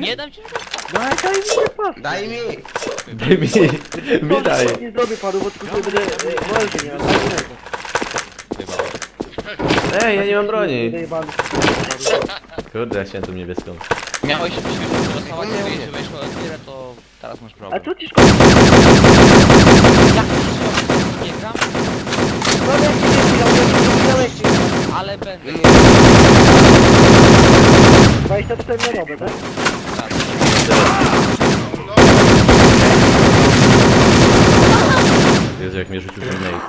Nie dam ci Daj, daj mi pasy. Daj mi! Daj mi, mi daj. Nie zrobię panu, bo tylko będę e, walczył, nie mam. Ej, ja nie mam broni. Kurde, ja chciałem tą niebieską. Miałeś świetnie dostawać, Nie, nie. jeżeli weszło Elvira, to teraz masz A problem. co ci szkodzi? Jak nie gram, No jak ci nie nie chwilą, ale będę. Nie, 24 na dobę, tak? Jezu, jak mnie rzucił ten nate.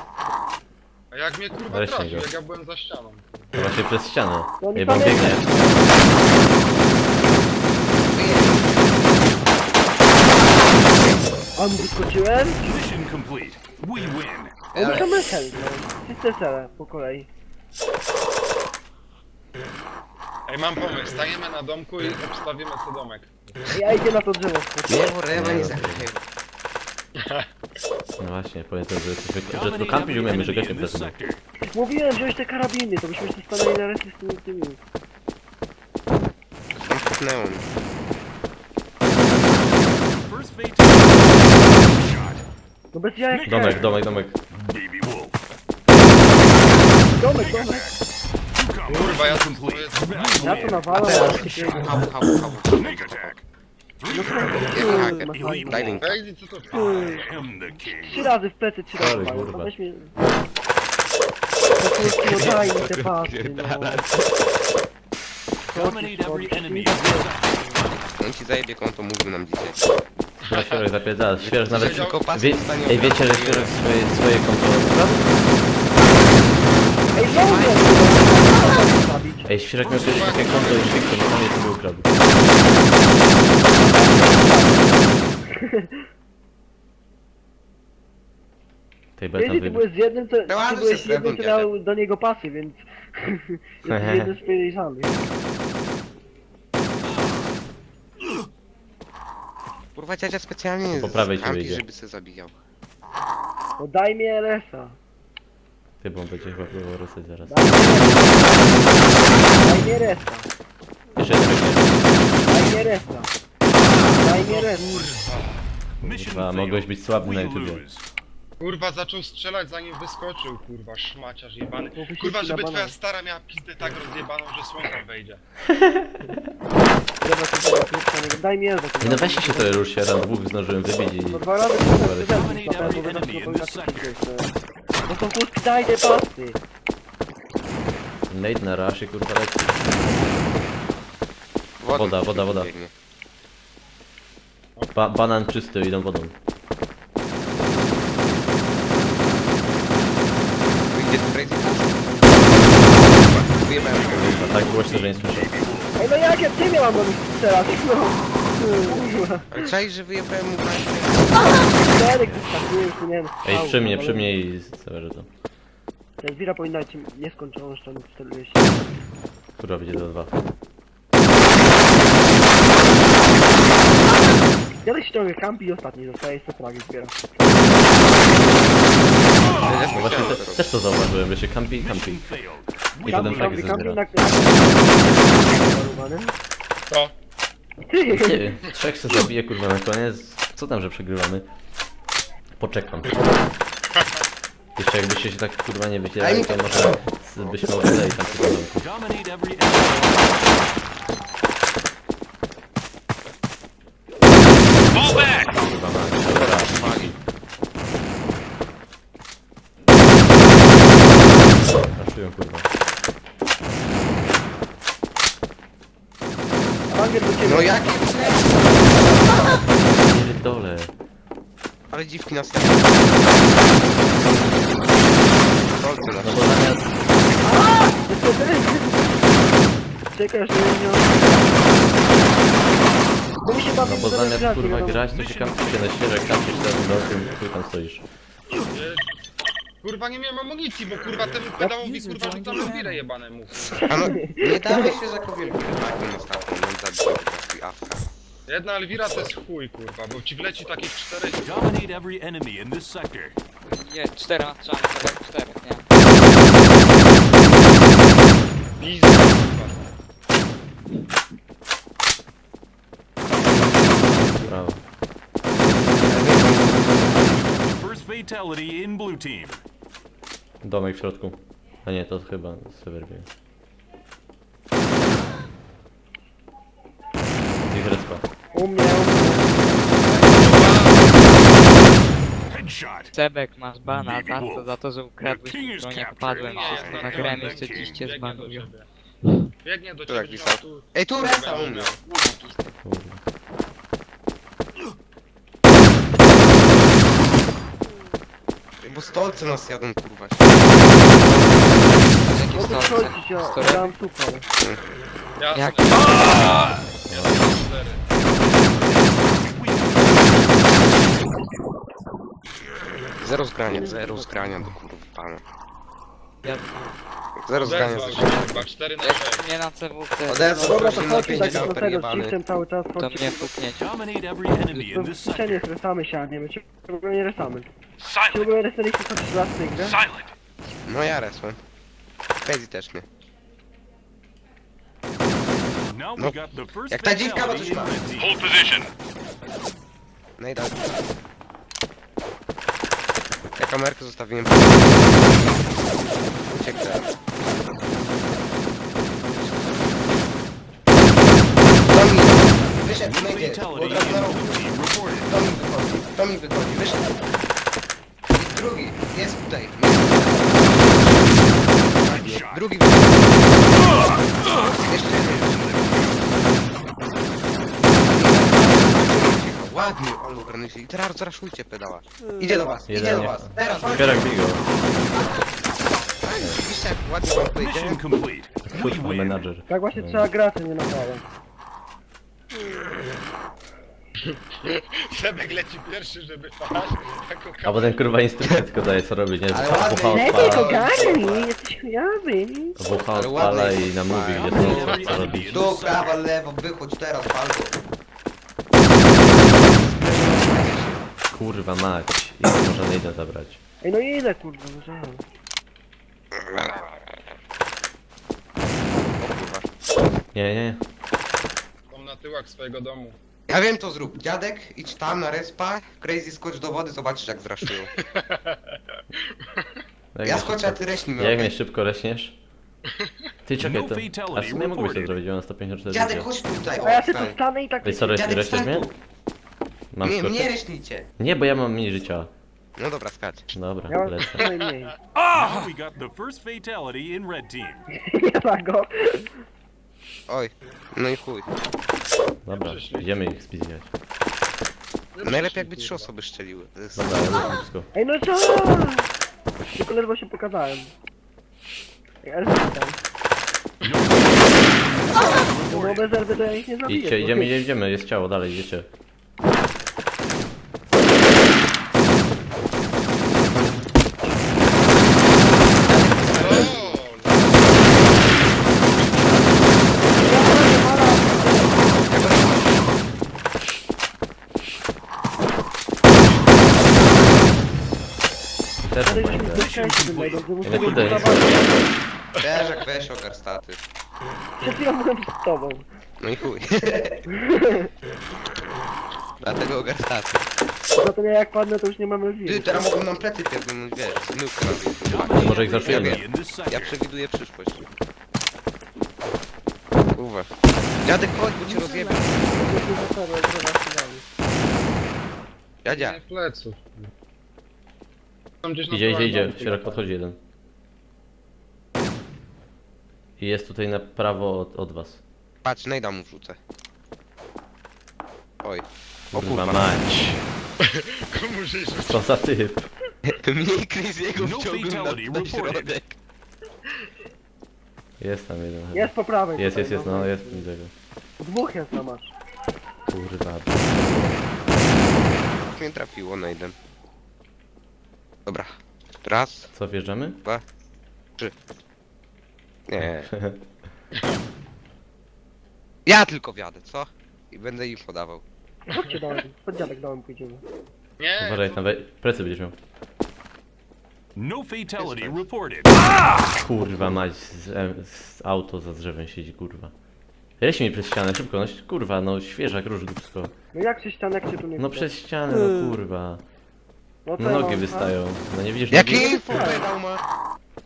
A jak mnie kurwa Weź trafił, go. jak ja byłem za ścianą. To właśnie przez ścianę. Ej, bo on pamiętam. biegnie. A mu wyskoczyłem? Mission complete. We win. No to my cel, no. Wszyscy cele, po kolei. Ej, mam pomysł, stajemy na domku i obstawimy co domek. Ja idę na to drzewo. rewa nie zabiję. No właśnie, pamiętam, że, coś, że tylko kampić umiemy, że gościem sector. Mówiłem, że już te karabiny, to byśmy się stanęli na resztę z tymi tymi. Tam. Shot. No bez jajek. Domek, domek, domek. Domek, domek. Kurwa, ja tu. Ja to A nawalam, ale się hawu, hawu, hawu, hawu. No link. Ej, co to. Trzy razy w plecy, trzy razy mają. kurwa. No weź mnie... To kurczę, no daj mi te pasy, no. Dominate every enemy. On ci zajebie konto, mówił nam dzisiaj. No świerek zapierdala, świerek nawet... Wie, ej, wiecie, że od- świerek swoje, swoje konto... Ej, znowu mnie zabić. Ej, świerek miał kiedyś takie konto i świerek to nie to był ukradł. Tej beta Jeśli ty byłeś z jednym, to, No, ty byłeś się z jednym, to miał do niego pasy, więc... Jesteś jeden z podejrzanych. Kurwa, dziadzia specjalnie Po prawej ci kampi, wyjdzie. żeby se zabijał. No daj mi LS-a. Ty, bo on będzie chyba próbował ruszyć zaraz. Daj mi LS-a. Daj mi RS-a. Jeszcze. Daj mi RS-a. Daj mi RS-a. Mission Kurwa, mogłeś być słabny na YouTubie. Kurwa, zaczął strzelać zanim wyskoczył, kurwa, szmaciarz jebany. Kurwa, żeby twoja stara miała pizdę tak rozjebaną, że słonko wejdzie. Dobra, to dobra, kurczę, nie- Daj mi LS-a. Ej, no weźcie się trochę rusz się, tam dwóch zdążyłem wybić i... No dwa razy to Dominate na pewno będę chciał No to kurczę, daj te pasy. Nate na rasie, kurwa, leci. Woda, woda, woda. biegnie. Ba banan czysty, idą wodą. Wyjdzie tu crazy Wyjebałem się. A tak głośno, że nie słyszę. Ej, no jak ja ty miałam nich strzelać? No. Kurwa. Ale czaisz, że wyjebałem mu? Czterech już nie wiem. Ej, przy mnie, przy mnie i całe że to. Ta Elwira powinna ci nieskończoną szczękę 40. Kurwa, będzie do dwa. Kiedyś ciągle kampi i ostatni zostaje, co fragi zbiera. No właśnie, te, też to zauważyłem, że się kampi i kampi. I potem na... Zarubanym. To. Ty! Ty, trzech se zabije, kurwa, na koniec. Co tam, że przegrywamy? Poczekam. Jeszcze jakbyście się tak, kurwa, nie wycierali, to może byśmy oglądali tam przy domku. Dominate every enemy. Fall back. Kurwa, mać. Dobra, Fali. raszują, kurwa. Banger do ciebie. No jakie Pierdolę. Ale dziwki nas jadą. No nas. bo zamiast... Czekaj, aż nie Bo mi się bawi No bo do zamiast, nie kurwa, grać, to się kampi się na kampisz tam, no, tym, chuj tam stoisz. Kurwa, nie miałem amunicji, bo kurwa temu pedałowi kurwa rzucam Elvirę jebane mu. A no, nie dawaj się za kobietę. Taką ostatnią, on zabił swój afka. Jedna Elwira to jest chuj, kurwa, bo ci wleci takich czterech. Dominate every enemy in this sector. Nie, cztera, trzeba cztery, nie. Pizda, kurwa. Brawo. First fatality in blue team. Domek w środku. A nie, to chyba serwer wie. U mnie, u mnie. Headshot. Sebek masz bana za to, za to, że ukradłeś mi broń, jak padłem Nie, wszystko nagrałem, na jeszcze dziś cię Biegnie do zbanują. ciebie. Biegnie do ciebie, tu. Ej, tu resa u mnie. Bo stolce nas jadą, kurwa. Jakie No to stolce? chodź, ja Stolce? dam supał. Jasne. Jak? Ja mam cztery. Zero zgrania, zero zgrania do kurwa pana. Ja Zero zgrania ze się, chyba 4 na jak 6. mnie na CWC, Odezwał Dobra, się to na chodźcie tak 50 do tego, ściszem cały czas, to chodźcie. mnie pukniecie. Dominate every enemy in To this w sector. resamy się, a nie w ogóle nie resamy. Czy w Silent. ogóle resaliście choć raz tej grze? Silent. No ja resłem. Crazy też mnie. Now No. we got the first Jak ta dziwka ma fatality coś in ma. red team. Hold position. No i dalej. Kamerkę zostawiłem. Uciekł teraz. Domin, wyszedł. Fatality Od razu na rogu. Domin wychodzi, Domin wychodzi, wyszedł. I drugi, jest tutaj. Jest. Drugi wychodzi. Jeszcze jeden. Ładnie, ale ogarnęli. I teraz zraszujcie pedała. Idzie do was, idzie do was. Teraz. Kierak Bigo. Widzicie jak ładnie wam powiedziałem? Mission complete. We Kurwa, win. menadżer. Tak właśnie trzeba grać, a nie napalać. Sebek leci pierwszy, żeby paść. Taką A potem kurwa instrukcję tylko daje co robić, nie? Ale ładnie. Lepiej odpala, ogarnij, jesteś chujowy. odpala i nam mówi gdzie Dominate co, robić. Tu, prawa, lewo, wychodź teraz, walko. Kurwa mać. I może nie idę zabrać. Ej, no ile kurwa, no żal. Nie, nie. Tam na tyłach swojego domu. Ja wiem to zrób. Dziadek, idź tam na respa, Crazy skocz do wody, zobaczysz jak zraszują. Jak Ja mnie skoczę, a szybko- ty reśnij Jak mnie mnie. szybko leśniesz? Ty czekaj No to. A w sumie mógłbyś to zrobić, ja mam 154 Dziadek, życia. chodź tutaj, A ja o, się tu stań. stanę i tak... Ej, co, reś- Dziadek, reśniesz stań mnie? tu. Mam Nie, mnie skoczyć? reśnijcie. Nie, bo ja mam mniej życia. No dobra, skacz. Dobra, Ja mam lecę. najmniej. Now we got the first fatality in red team. Nie ma go. Oj, no i chuj. Dobra, idziemy ich spizgać. Najlepiej jakby trzy osoby jest- Dobra, ja lecę wszystko. Ej, no żal! Tylko ledwo się pokazałem. Ej, ale tam. No bez erby to ja ich nie zabiję. Idźcie, idziemy, idziemy, idziemy, jest ciało, dalej, idziecie. Też Ale mam już mi idę. bezczęście tym najgorsze, Ja nie. Wiesz jak weź ogar staty. Przed chwilą byłem z tobą. No i chuj. Dlatego ogar staty. Zatem ja jak padnę, to już nie mamy Ty, wiry. teraz mogą nam plety pierdolnąć, wiesz, zmyłkę robić. Może ich this Ja przewiduję przyszłość. Kurwa. Dziadek, chodź, bo cię rozjebę. Dziadzia. Nie pleców. Tam gdzieś na Idzie, idzie, idzie. domku. Sierok podchodzi jeden. I jest tutaj na prawo od, od was. Patrz, nejda mu wrzucę. Oj. O Kurwa mać. Komu żyjesz? Co za typ. Mniej Crazy'ego No wciągnął na, fatality na reported. środek. Jest tam jeden. chyba. Jest po prawej. Jest, tutaj, jest, jest, no jest widzę go. Dwóch jest na masz. Kurwa. Mnie trafiło, nejdę. Dobra. Raz, Co, wjeżdżamy? dwa, trzy. Nie. Ja tylko wjadę, co? I będę im podawał. Chodźcie dołem, chodź dziadek dołem pójdziemy. Nie, Uważaj, tam we... plecy będziesz miał. No fatality reported. Kurwa mać, z, em, z auto za drzewem siedzi, kurwa. Leś mi przez ścianę, szybko, no kurwa, no świeżak róż dupsko. No jak się ścian, jak się tu nie No przez ścianę, no kurwa. No No ja nogi mam, wystają. No nie widzisz Jakie nogi? info pedał ma?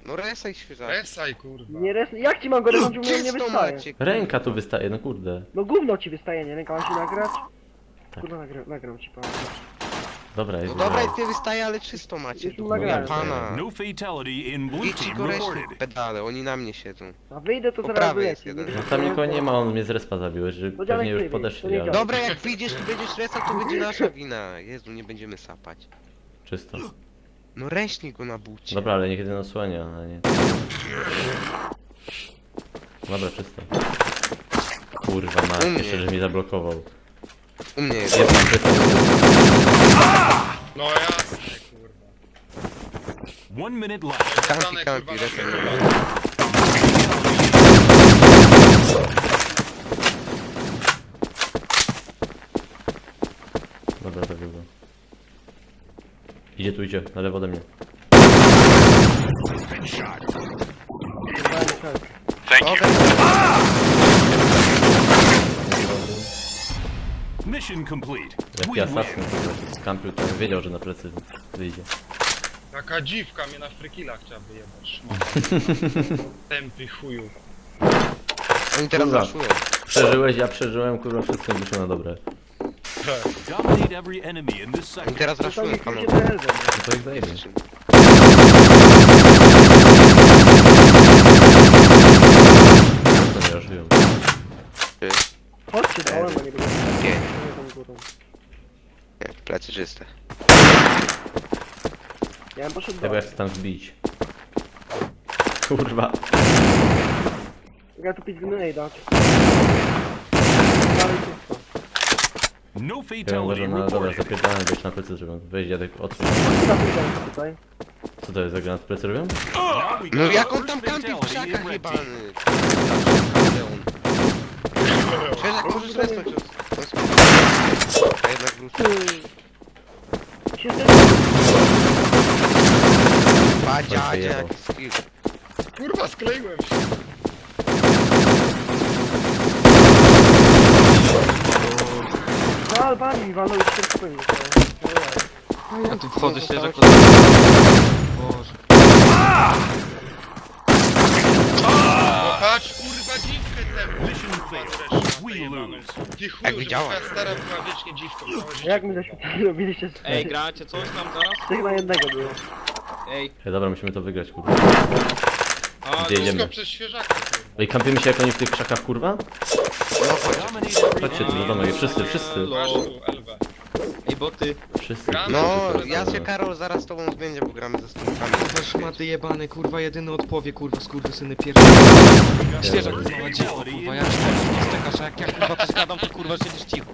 No resaj świeżak. Esaj kurwa. Nie res... Jak ci mam go resnąć, u mnie nie Czysto wystaje? macie. Ręka tu wystaje, no kurde. No gówno ci wystaje, nie? Ręka mam się nagrać? Tak. Kurwa, nagra... nagram ci pan. Dobra, No jest dobra, dobra. i ty wystaje, ale czysto macie. Już tu. nagrałem. Pana. No fatality in blue Idź team go resnij reported. pedale, oni na mnie siedzą. A wyjdę to Po zaraz prawej jest wyleci. jeden. No tam nikogo nie ma, on mnie z respa zabił, że No pewnie już to podeszli, nie ale działa. Dobra, jak wyjdziesz i będziesz resał, to będzie nasza wina. Jezu, nie będziemy sapać. Czysto. No reśnij go na bucie. Dobra, ale niech jeden osłania, a nie... Dobra, czysto. Kurwa, ma, U mnie. jeszcze, że mi zablokował. U mnie jest. Jest tam czysto. No jasne kurwa. One minute left. Kurwa, zabił go. Idzie tu, idzie, na lewo ode mnie. Okej, Mission complete. Jaki asasyn, kurde, skampił, to wiedział, że na plecy wyjdzie. Taka dziwka mnie na frykila chciała wyjebać. Tępy chuju. oni teraz Kurwa. Przeżyłeś, ja przeżyłem, kurwa, wszystko wyszło na dobre. Dominate every enemy in this Oni sector. teraz mi panowie. się trenerze. No to ich zajebie. To nie raszują. Chodźcie dołem, bo nie będę... Nie, Nie tą górą. nie, plecy czyste. Ja bym poszedł Ja chcę tam wbić. Kurwa. Ja tu pić. Dalej czysto. No Ja fatality uważam, no dobra, reported. zapierdałem gdzieś na plecy, żeby wejść, dziadek otwórz. Na tutaj. Co to jest za granat plecy robią? Now we No got jak on tam first kampi w fatality in krzakach red jebany? team. Możesz. A jednak wrócił. Jaki skill. Kurwa, skleiłem się. No Albanii mi walnął i 4 HP mi zostało. Ja. Ja tu wchodzę się, że... Boże. Patrz, kurwa, dziwkę failed. We lose. Ty chuju, że widziałem. twoja stara była wiecznie dziwką. całe życie. Jak my żeśmy to robiliście z Ej, gracie coś tam zaraz? Tych na jednego było. Ej, Ej, dobra, musimy to wygrać, kurwa. A, Gdzie jedziemy? Wszystko przez świeżaka, kurwa. Ej, kampimy się jak oni w tych krzakach, kurwa? Every Chodźcie tu, do domu, wszyscy, wszyscy. Masz tu, Elwę. ej, boty. Wszyscy. No, No, ja się Karol zaraz z tobą zmienię, bo gramy ze stąpami. Kurwa szmaty jebane, kurwa jedyny odpowie, kurwa skurwysyny pierwszy. Świeżak mała cicho, kurwa, ja czekam, nie stekasz, a jak ja kurwa coś gadam, to kurwa siedzisz cicho.